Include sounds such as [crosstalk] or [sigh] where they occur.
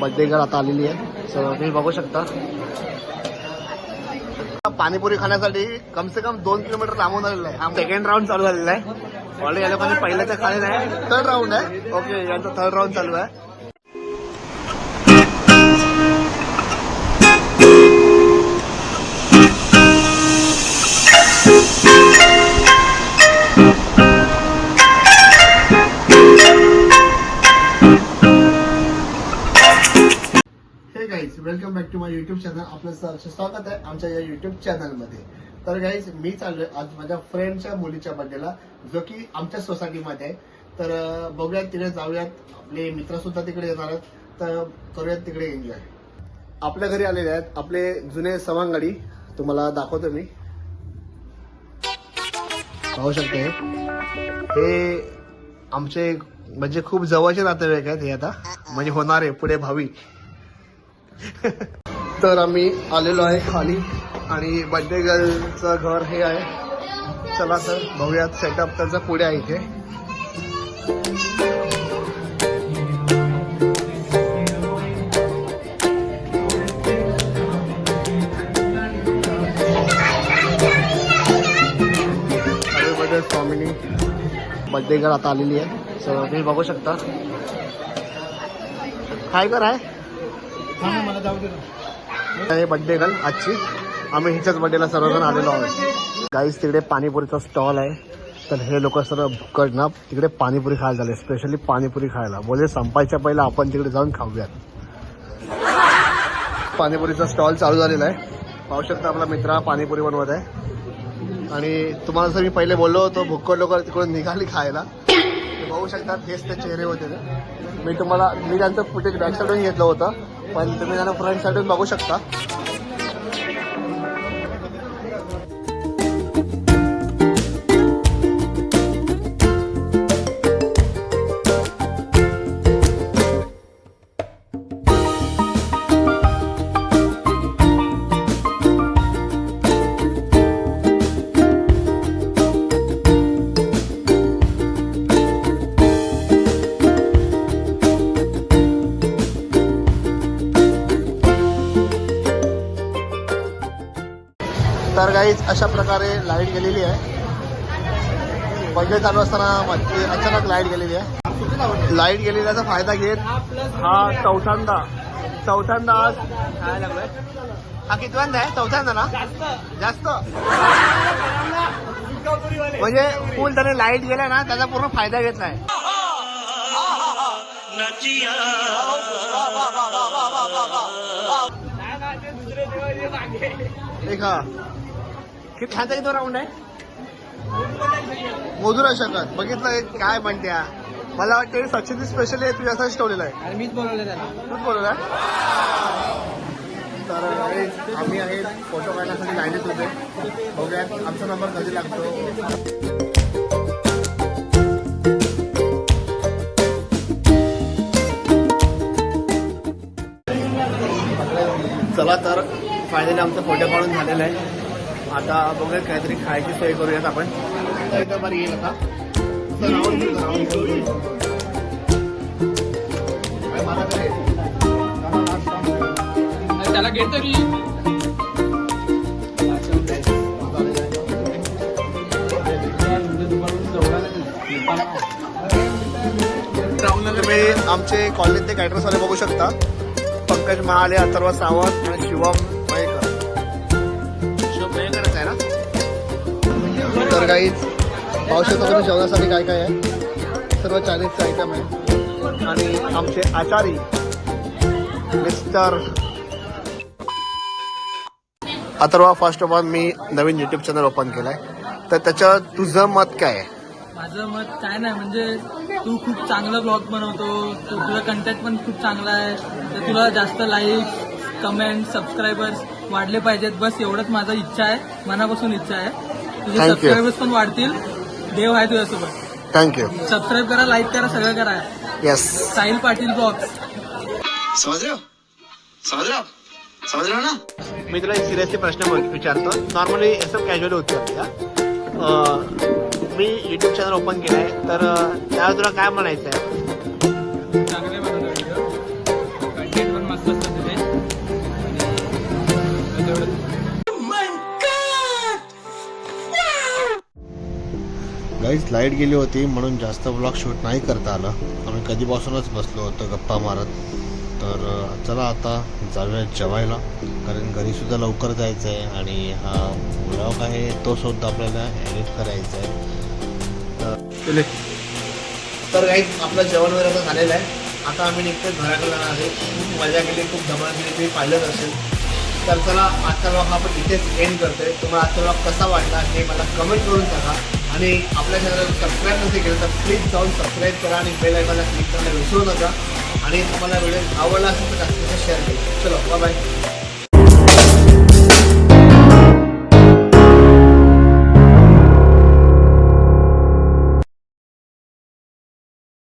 Birthday girl आता आलेली आहे. सो तुम्ही बघू शकता. पाणीपुरी खाण्यासाठी कम से कम दोन किलोमीटर लांबून आलेलं आहे. सेकंड राऊंड चालू झालेला आहे. ऑलरेडी या लोकांनी पहिल्याचं खाल्लेलं आहे थर्ड राऊंड आहे. ओके यांचा थर्ड राऊंड चालू आहे. वेलकम युट्यूब चॅनल आपलं स्वागत आहे आमच्या या युट्यूब चॅनलमध्ये तर गाईज मी चाललोय आज माझ्या फ्रेंडच्या मुलीच्या बर्थडेला जो की आमच्या सोसायटीमध्ये आहे. तर बघूयात तिकडे जाऊयात. आपले मित्र सुद्धा तिकडे येणार आहेत. तर करूयात तिकडे एन्जॉय आपल्या घरी आलेले आहेत आपले जुने सवांगडी. तुम्हाला दाखवतो मी. पाहू शकते. हे आमचे म्हणजे खूप जवळचे नातेवाईक आहेत हे आता. म्हणजे होणारे पुढे भावी. [laughs] तर आम्ही आलेलो आहे खाली आणि बर्थडे गर्लचं घर हे आहे. चला तर बघूयात सेटअप त्याचं पुढे आहे इथे. बर्थडे स्वामिनी बर्थडे गर्ल आता आलेली आहे. सो तुम्ही बघू शकता. काय कर आहे. हे बर्थडे गर्ल आजची. आम्ही हिच्याच बर्थडेला सर्वजण आलेलो आहोत. गाईस तिकडे पाणीपुरीचा स्टॉल आहे. तर हे लोक सर्व भुकट ना तिकडे पाणीपुरी खायला झाले स्पेशली पाणीपुरी खायला. बोले संपायच्या पहिला आपण तिकडे जाऊन खाऊयात. पाणीपुरीचा स्टॉल चालू झालेला आहे. पाहू शकता आपला मित्र हा पाणीपुरी बनवत आहे. आणि तुम्हाला जर मी पहिले बोललो होतो भुक्कड लोक तिकडून निघाली खायला. ते बघू शकता तेच ते चेहरे होते मी तुम्हाला मी त्यांचं फुटेज बॅकसाईडून घेतलं होतं. पण तुम्ही त्यांना फ्रंट साईडून बघू शकता. तर अशा प्रकारे लाइट गेलेली आहे. बर्थडे चालू असताना अचानक लाइट गेलेली आहे. लाइट गेलेल्याचा फायदा घेत हा चौथ्यांदा. चौथ्यांदा आज काय लागलाय हा कितव्यांदा आहे? चौथ्यांदा ना? जास्त. म्हणजे फुल त्याने लाइट गेल्या ना त्याचा पूर्ण फायदा घेत नाही. हा ह्याचा किती राऊंड आहे? मोजू नाही शकत बघितलं एक काय म्हणत्या? मला वाटतं सचिन स्पेशली आहे तुझ्या असाच ठेवलेला आहे. मीच बोलवलं त्याला. तूच बोलला तर हे आम्ही आहे फोटो काढण्यासाठी लाईनीत होते. बघूया आमचा नंबर कधी लागतो? चला तर फायनली आमचा फोटो काढून झालेला आहे. आता बघूया काहीतरी खायची सोय करूयात आपण. येईल आता. त्याला घेत तरी तुम्ही आमचे कॉलेजचे कॅटरर्सवाले बघू शकता. पंकज महाले अथर्व सावंत आणि शिवम तर काहीच पाहू शकता तुम्ही जेवणासाठी काय काय आहे? सर्व चायनीजचं आयटम आहे. आणि आमचे आचारी mister. Atharva first of all मी नवीन युट्यूब चॅनल ओपन केलाय. तर त्याच्यावर तुझं मत काय आहे? माझं मत काय नाही म्हणजे तू खूप चांगलं ब्लॉग बनवतो तुझा कंटेंट पण खूप चांगला आहे. तर तुला जास्त लाईक कमेंट सबस्क्रायबर्स वाढले पाहिजेत. बस एवढंच माझा इच्छा आहे मनापासून इच्छा आहे. तुझे Thank you. सबस्क्रायबर्स पण वाढतील. देव आहे तुझ्यासोबत. थँक्यू सबस्क्राईब करा लाईक करा सगळं करा. येस साहिल पाटील ब्लॉग्स समझ रहे हो? समझ रहे हो आप? समझ रहे हो ना? मी तुला एक सिरियसली प्रश्न बोल- विचारतो. नॉर्मली असं कॅज्युअली उत्तर मी युट्यूब चॅनल ओपन केलं आहे तर अं, त्यावर तुला काय म्हणायचं आहे चांगले बनवतो व्हिडिओ कंटेंट मस्त असतात तिथे. आणि तेवढं काहीच लाइट गेली होती म्हणून जास्त ब्लॉग शूट नाही करता आलं. आम्ही कधीपासूनच बसलो होतो गप्पा मारत. तर चला आता जाऊया जेवायला. कारण घरीसुद्धा लवकर जायचं आहे आणि हा ब्लॉग आहे तो सुद्धा आपल्याला एडिट करायचा आहे तर काही आपलं जेवण वगैरे आता झालेलं आहे. आता आम्ही निघतो घराकडे. जाणार आहे खूप मजा केली खूप धमाल केली. तुम्ही पाहिलंच असेल. तर चला आजचा ब्लॉग आपण इथेच एंड करतोय. तुम्हाला आजचा ब्लॉग कसा वाटला हे मला कमेंट करून सांगा. आणि आपल्या चॅनलला सबस्क्राईब नसेल केलं तर प्लीज जाऊन सबस्क्राईब करा आणि बेल आयकॉनला क्लिक करायला विसरू नका. आणि तुम्हाला व्हिडिओ आवडला असेल तर जास्तीत जास्त शेअर करा. चलो बाय